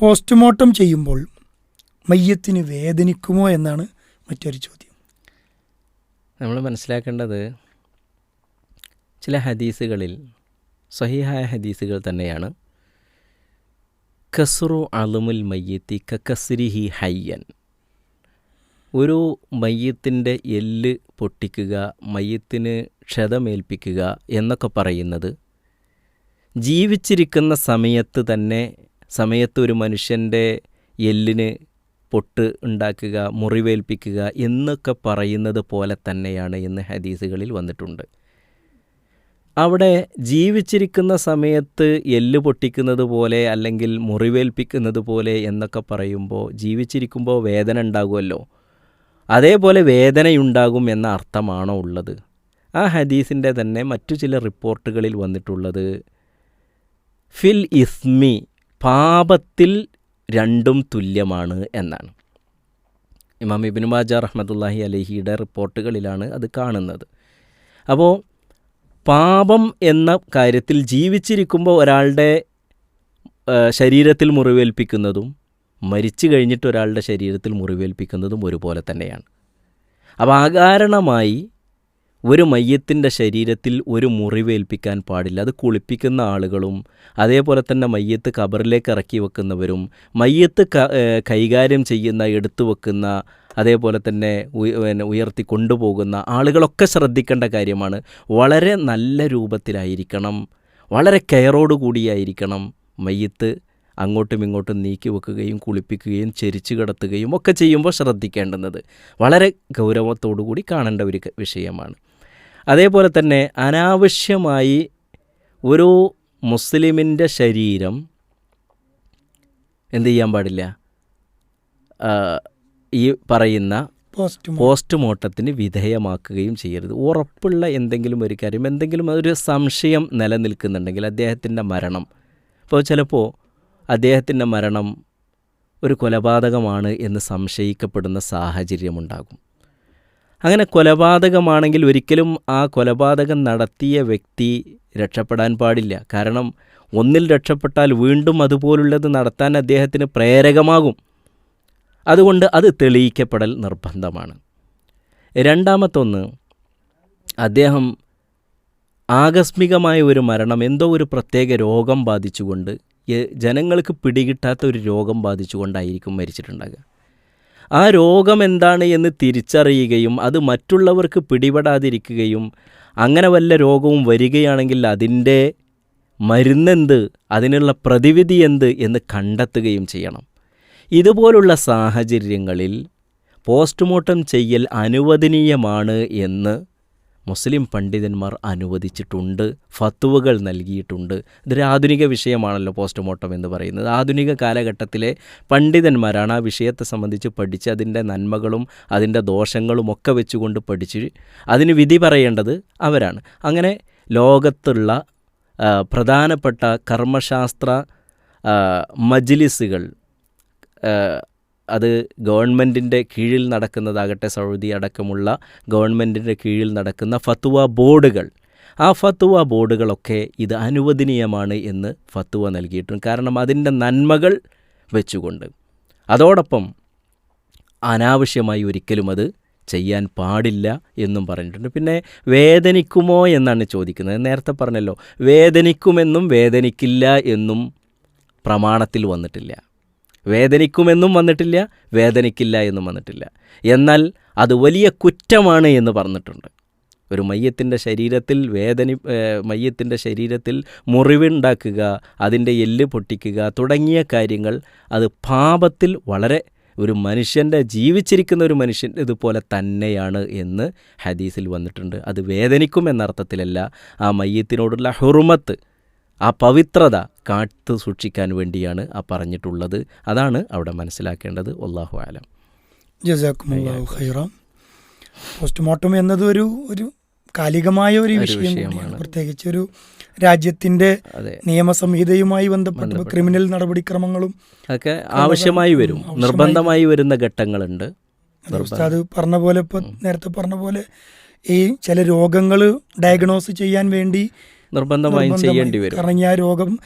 Postmortem ചെയ്യുമ്പോൾ മയ്യത്തിന് വേദനിക്കുമോ എന്നാണ് മറ്റൊരു ചോദ്യം. നമ്മൾ മനസ്സിലാക്കേണ്ടത് ചില ഹദീസുകളിൽ സഹിഹായ ഹദീസുകൾ തന്നെയാണ്. കസുറു അളുമുൽ മയ്യത്തി കക്കസ്രിഹി ഹയ്യൻ. ഒരു മയ്യത്തിന്റെ എല്ല് പൊട്ടിക്കുക മയ്യത്തിന് ക്ഷതമേൽപ്പിക്കുക എന്നൊക്കെ പറയുന്നത് ജീവിച്ചിരിക്കുന്ന സമയത്ത് തന്നെ സമയത്ത് ഒരു മനുഷ്യന്റെ എല്ലിന് പൊട്ട് ഉണ്ടാക്കുക മുറിവേൽപ്പിക്കുക എന്നൊക്കെ പറയുന്നത് പോലെ തന്നെയാണ് എന്ന് ഹദീസുകളിൽ വന്നിട്ടുണ്ട്. അവിടെ ജീവിച്ചിരിക്കുന്ന സമയത്ത് എല്ല് പൊട്ടിക്കുന്നത് പോലെ അല്ലെങ്കിൽ മുറിവേൽപ്പിക്കുന്നത് പോലെ എന്നൊക്കെ പറയുമ്പോൾ ജീവിച്ചിരിക്കുമ്പോൾ വേദന ഉണ്ടാകുമല്ലോ. അതേപോലെ വേദനയുണ്ടാകും എന്ന അർത്ഥമാണോ ഉള്ളത്? ആ ഹദീസിന്റെ തന്നെ മറ്റു ചില റിപ്പോർട്ടുകളിൽ വന്നിട്ടുള്ളത് ഫിൽ ഇസ്മി പാപത്തിൽ രണ്ടും തുല്യമാണ് എന്നാണ്. ഇമാം ഇബിൻ മാജ റഹ്മത്തുല്ലാഹി അലഹിയുടെ റിപ്പോർട്ടുകളിലാണ് അത് കാണുന്നത്. അപ്പോൾ പാപം എന്ന കാര്യത്തിൽ ജീവിച്ചിരിക്കുമ്പോൾ ഒരാളുടെ ശരീരത്തിൽ മുറിവേൽപ്പിക്കുന്നതും മരിച്ചു കഴിഞ്ഞിട്ട് ഒരാളുടെ ശരീരത്തിൽ മുറിവേൽപ്പിക്കുന്നതും ഒരുപോലെ തന്നെയാണ്. അപ്പോൾ അകാരണമായി ഒരു മയ്യത്തിന്റെ ശരീരത്തിൽ ഒരു മുറിവേൽപ്പിക്കാൻ പാടില്ല. അത് കുളിപ്പിക്കുന്ന ആളുകളും അതേപോലെ തന്നെ മയ്യത്ത് കബറിലേക്ക് ഇറക്കി വെക്കുന്നവരും മയ്യത്ത് കൈകാര്യം ചെയ്യുന്ന എടുത്തു വെക്കുന്ന അതേപോലെ തന്നെ ഉയർത്തി കൊണ്ടുപോകുന്ന ആളുകളൊക്കെ ശ്രദ്ധിക്കേണ്ട കാര്യമാണ്. വളരെ നല്ല രൂപത്തിലായിരിക്കണം. വളരെ കെയറോട് കൂടിയായിരിക്കണം മയ്യത്ത് അങ്ങോട്ടും ഇങ്ങോട്ടും നീക്കി വെക്കുകയും കുളിപ്പിക്കുകയും ചെരിച്ചു കിടത്തുകയും ഒക്കെ ചെയ്യുമ്പോൾ ശ്രദ്ധിക്കേണ്ടുന്നത്. വളരെ ഗൗരവത്തോടു കൂടി കാണേണ്ട ഒരു വിഷയമാണ്. അതേപോലെ തന്നെ അനാവശ്യമായി ഒരു മുസ്ലിമിന്റെ ശരീരം എന്ത് ചെയ്യാൻ പാടില്ല? ഈ പറയുന്ന പോസ്റ്റ് പോസ്റ്റ്മോർട്ടത്തിന് വിധേയമാക്കുകയും ചെയ്യരുത്. ഉറപ്പുള്ള എന്തെങ്കിലും ഒരു കാര്യം എന്തെങ്കിലും ഒരു സംശയം നിലനിൽക്കുന്നുണ്ടെങ്കിൽ അദ്ദേഹത്തിന്റെ മരണം. ഇപ്പോൾ ചിലപ്പോൾ അദ്ദേഹത്തിന്റെ മരണം ഒരു കൊലപാതകമാണ് എന്ന് സംശയിക്കപ്പെടുന്ന സാഹചര്യമുണ്ടാകും. അങ്ങനെ കൊലപാതകമാണെങ്കിൽ ഒരിക്കലും ആ കൊലപാതകം നടത്തിയ വ്യക്തി രക്ഷപ്പെടാൻ പാടില്ല. കാരണം ഒന്നിൽ രക്ഷപ്പെട്ടാൽ വീണ്ടും അതുപോലുള്ളത് നടത്താൻ അദ്ദേഹത്തിന് പ്രേരകമാകും. അതുകൊണ്ട് അത് തെളിയിക്കപ്പെടൽ നിർബന്ധമാണ്. രണ്ടാമത്തൊന്ന് അദ്ദേഹം ആകസ്മികമായ ഒരു മരണം എന്തോ ഒരു പ്രത്യേക രോഗം ബാധിച്ചുകൊണ്ട് ജനങ്ങൾക്ക് പിടികിട്ടാത്ത ഒരു രോഗം ബാധിച്ചുകൊണ്ടായിരിക്കും മരിച്ചിട്ടുണ്ടാകുക. ആ രോഗം എന്താണ് എന്ന് തിരിച്ചറിയുകയും അത് മറ്റുള്ളവർക്ക് പിടിപെടാതിരിക്കുകയും അങ്ങനെ വല്ല രോഗവും വരികയാണെങ്കിൽ അതിന്റെ മരുന്നെന്ത്? അതിനുള്ള പ്രതിവിധി എന്ത്? എന്ന് കണ്ടെത്തുകയും ചെയ്യണം. ഇതുപോലുള്ള സാഹചര്യങ്ങളിൽ പോസ്റ്റ്മോർട്ടം ചെയ്യൽ അനുവദനീയമാണ് എന്ന് മുസ്ലിം പണ്ഡിതന്മാർ അനുവദിച്ചിട്ടുണ്ട് ഫത്തുവകൾ നൽകിയിട്ടുണ്ട്. ഇതൊരു ആധുനിക വിഷയമാണല്ലോ പോസ്റ്റ്മോർട്ടം എന്ന് പറയുന്നത്. ആധുനിക കാലഘട്ടത്തിലെ പണ്ഡിതന്മാരാണ് ആ വിഷയത്തെ സംബന്ധിച്ച് പഠിച്ച് അതിന്റെ നന്മകളും അതിന്റെ ദോഷങ്ങളും ഒക്കെ വെച്ചുകൊണ്ട് പഠിച്ച് അതിന് വിധി പറയേണ്ടത് അവരാണ്. അങ്ങനെ ലോകത്തുള്ള പ്രധാനപ്പെട്ട കർമ്മശാസ്ത്ര മജ്ലിസുകൾ അത് ഗവൺമെന്റിന്റെ കീഴിൽ നടക്കുന്നതാകട്ടെ സൗദി അടക്കമുള്ള ഗവൺമെന്റിന്റെ കീഴിൽ നടക്കുന്ന ഫത്വ ബോർഡുകൾ. ആ ഫത്വ ബോർഡുകളൊക്കെ ഇത് അനുവദനീയമാണ് എന്ന് ഫത്വ നൽകിയിട്ടുണ്ട്. കാരണം അതിന്റെ നന്മകൾ വെച്ചുകൊണ്ട്. അതോടൊപ്പം അനാവശ്യമായി ഒരിക്കലും അത് ചെയ്യാൻ പാടില്ല എന്നും പറഞ്ഞിട്ടുണ്ട്. പിന്നെ വേദനിക്കുമോ എന്നാണ് ചോദിക്കുന്നത്. നേരത്തെ പറഞ്ഞല്ലോ വേദനിക്കുമെന്നും വേദനിക്കില്ല എന്നും പ്രമാണത്തിൽ വന്നിട്ടില്ല. വേദനിക്കുമെന്നും വന്നിട്ടില്ല വേദനിക്കില്ല എന്നും വന്നിട്ടില്ല. എന്നാൽ അത് വലിയ കുറ്റമാണ് എന്ന് പറഞ്ഞിട്ടുണ്ട്. ഒരു മയ്യത്തിന്റെ ശരീരത്തിൽ വേദനി മയ്യത്തിന്റെ ശരീരത്തിൽ മുറിവുണ്ടാക്കുക അതിന്റെ എല്ല് പൊട്ടിക്കുക തുടങ്ങിയ കാര്യങ്ങൾ അത് പാപത്തിൽ വളരെ ഒരു മനുഷ്യന്റെ ജീവിച്ചിരിക്കുന്ന ഒരു മനുഷ്യൻ ഇതുപോലെ തന്നെയാണ് എന്ന് ഹദീസിൽ വന്നിട്ടുണ്ട്. അത് വേദനിക്കും എന്ന അർത്ഥത്തിലല്ല ആ മയ്യത്തിനോടുള്ള ഹുറുമത്ത് ആ പവിത്രത കാത്തു സൂക്ഷിക്കാൻ വേണ്ടിയാണ് ആ പറഞ്ഞിട്ടുള്ളത്. അതാണ് അവിടെ മനസ്സിലാക്കേണ്ടത്. അള്ളാഹു ആലം ജസാക്കുമുല്ലാഹു ഖൈറ. പോസ്റ്റ്മോർട്ടം എന്നത് ഒരു ഒരു കാലികമായ ഒരു ഒരു വിഷയം വിഷയമാണ്. കൂടിയാണ്. പ്രത്യേകിച്ച് ഒരു രാജ്യത്തിന്റെ നിയമസംഹിതയുമായി ബന്ധപ്പെട്ട. ക്രിമിനൽ നടപടിക്രമങ്ങളും അതൊക്കെ ആവശ്യമായി വരും. നിർബന്ധമായി വരുന്ന ഘട്ടങ്ങളുണ്ട്. അത് ഉസ്താദ് പറഞ്ഞ പോലെ ഇപ്പൊ നേരത്തെ പറഞ്ഞ പോലെ ഈ ചില രോഗങ്ങൾ ഡയഗ്നോസ് ചെയ്യാൻ വേണ്ടി നിർബന്ധമായും. ചെയ്യേണ്ടി വരും. കാരണം ആ രോഗം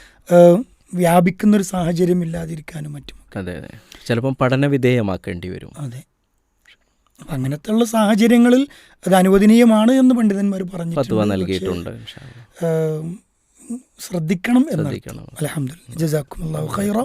വ്യാപിക്കുന്ന ഒരു സാഹചര്യം ഇല്ലാതിരിക്കാനും മറ്റും അതെ അതെ. ചിലപ്പം പഠന വിധേയമാക്കേണ്ടി വരും. അതെ. അങ്ങനത്തെ ഉള്ള സാഹചര്യങ്ങളിൽ അത് അനുവദനീയമാണ് എന്ന് പണ്ഡിതന്മാർ പറഞ്ഞു നൽകിയിട്ടുണ്ട്. ശ്രദ്ധിക്കണം ശ്രദ്ധിക്കണം. അലഹമുല്ല ജസാക്കും അള്ളാഹു ഖൈറ.